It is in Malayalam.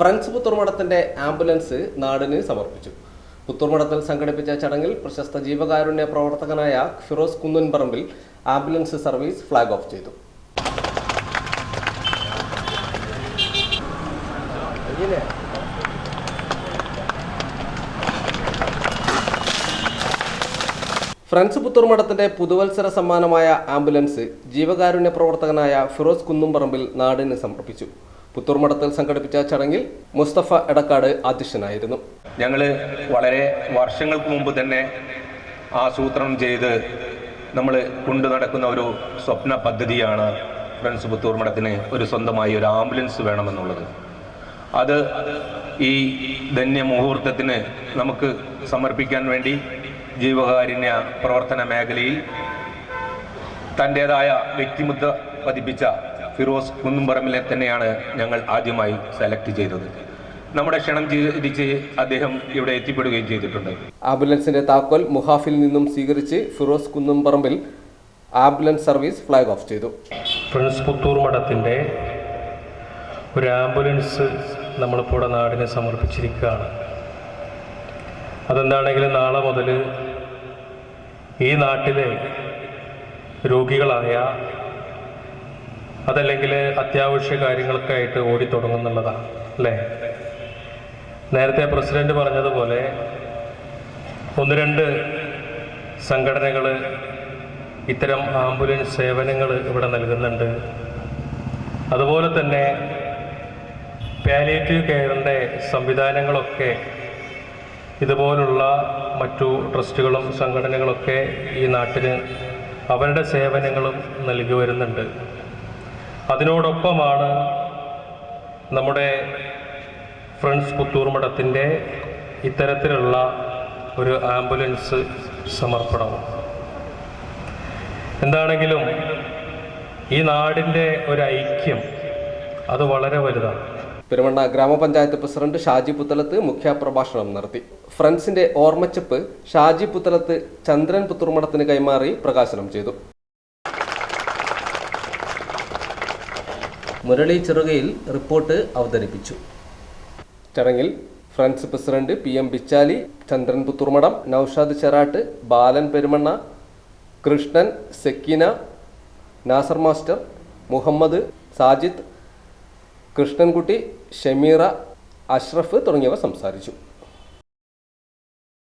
ഫ്രണ്ട്സ് പുത്തൂർമഠത്തിന്റെ ആംബുലൻസ് നാടിന് സമർപ്പിച്ചു. പുത്തൂർമഠത്തിൽ സംഘടിപ്പിച്ച ചടങ്ങിൽ പ്രശസ്ത ജീവകാരുണ്യ പ്രവർത്തകനായ Firoz Kunnamparambil ambulance service flag off ചെയ്തു. ഫ്രണ്ട്സ് പുത്തൂർമഠത്തിന്റെ പുതുവത്സര സമ്മാനമായ ആംബുലൻസ് ജീവകാരുണ്യ പ്രവർത്തകനായ ഫിറോസ് കുന്നുംപറമ്പിൽ നാടിന് സമർപ്പിച്ചു. പുത്തൂർമഠത്തിൽ സംഘടിപ്പിച്ച ചടങ്ങിൽ മുസ്തഫ എടക്കാട് അധ്യക്ഷനായിരുന്നു. ഞങ്ങൾ വളരെ വർഷങ്ങൾക്ക് മുമ്പ് തന്നെ ആസൂത്രണം ചെയ്ത് നമ്മൾ കൊണ്ടു നടക്കുന്ന ഒരു സ്വപ്ന പദ്ധതിയാണ് ഫ്രണ്ട്സ് പുത്തൂർ മഠത്തിന് ഒരു സ്വന്തമായി ഒരു ആംബുലൻസ് വേണമെന്നുള്ളത്. അത് ഈ ധന്യ മുഹൂർത്തത്തിന് നമുക്ക് സമർപ്പിക്കാൻ വേണ്ടി ജീവകാരുണ്യ പ്രവർത്തന മേഖലയിൽ തന്റേതായ വ്യക്തിമുദ്ര പതിപ്പിച്ച ഫിറോസ് കുന്നുംപറമ്പിലെ തന്നെയാണ് ഞങ്ങൾ ആദ്യമായി സെലക്ട് ചെയ്തത്. നമ്മുടെ ക്ഷണം സ്വീകരിച്ച് അദ്ദേഹം ഇവിടെ എത്തിപ്പെടുകയും ചെയ്തിട്ടുണ്ട്. ആംബുലൻസിന്റെ താക്കോൽ മുഹാഫിൽ നിന്നും സ്വീകരിച്ച് Firoz Kunnumparambil ambulance service flag off ചെയ്തു. പ്രിൻസ് പുത്തൂർ മഠത്തിന്റെ ഒരു ആംബുലൻസ് നമ്മളിപ്പോൾ ഇവിടെ നാടിനെ സമർപ്പിച്ചിരിക്കുകയാണ്. അതെന്താണെങ്കിലും നാളെ മുതൽ ഈ നാട്ടിലെ രോഗികളായ അതല്ലെങ്കിൽ അത്യാവശ്യ കാര്യങ്ങൾക്കായിട്ട് ഓടിത്തുടങ്ങുന്നുള്ളതാണ് അല്ലേ? നേരത്തെ പ്രസിഡന്റ് പറഞ്ഞതുപോലെ ഒന്ന് രണ്ട് സംഘടനകൾ ഇത്തരം ആംബുലൻസ് സേവനങ്ങൾ ഇവിടെ നൽകുന്നുണ്ട്. അതുപോലെ തന്നെ പാലിയേറ്റീവ് കെയറിന്റെ സംവിധാനങ്ങളൊക്കെ ഇതുപോലുള്ള മറ്റു ട്രസ്റ്റുകളും സംഘടനകളൊക്കെ ഈ നാട്ടിന് അവരുടെ സേവനങ്ങളും നൽകി വരുന്നുണ്ട്. അതിനോടൊപ്പമാണ് നമ്മുടെ ഫ്രണ്ട്സ് പുത്തൂർ മഠത്തിന്റെ ഇത്തരത്തിലുള്ള ഒരു ആംബുലൻസ് സമർപ്പണവും. എന്താണെങ്കിലും ഈ നാടിന്റെ ഒരു ഐക്യം അത് വളരെ വലുതാണ്. പെരുമണ്ണ ഗ്രാമപഞ്ചായത്ത് പ്രസിഡന്റ് ഷാജി പുത്തലത്ത് മുഖ്യപ്രഭാഷണം നടത്തി. ഫ്രണ്ട്സിന്റെ ഓർമ്മച്ചപ്പ് ഷാജി പുത്തലത്ത് ചന്ദ്രൻ പുത്തൂർമഠത്തിന് കൈമാറി പ്രകാശനം ചെയ്തു. മുരളി ചെറുകയിൽ റിപ്പോർട്ട് അവതരിപ്പിച്ചു. ചടങ്ങിൽ French president P M Bichali Chandran Puthurmadam Noushad Cherat Balan Perumanna Krishnan Sakkina Nasar master Muhammad Sajid Krishnankutty Shameera Ashraf തുടങ്ങിയവർ സംസാരിച്ചു.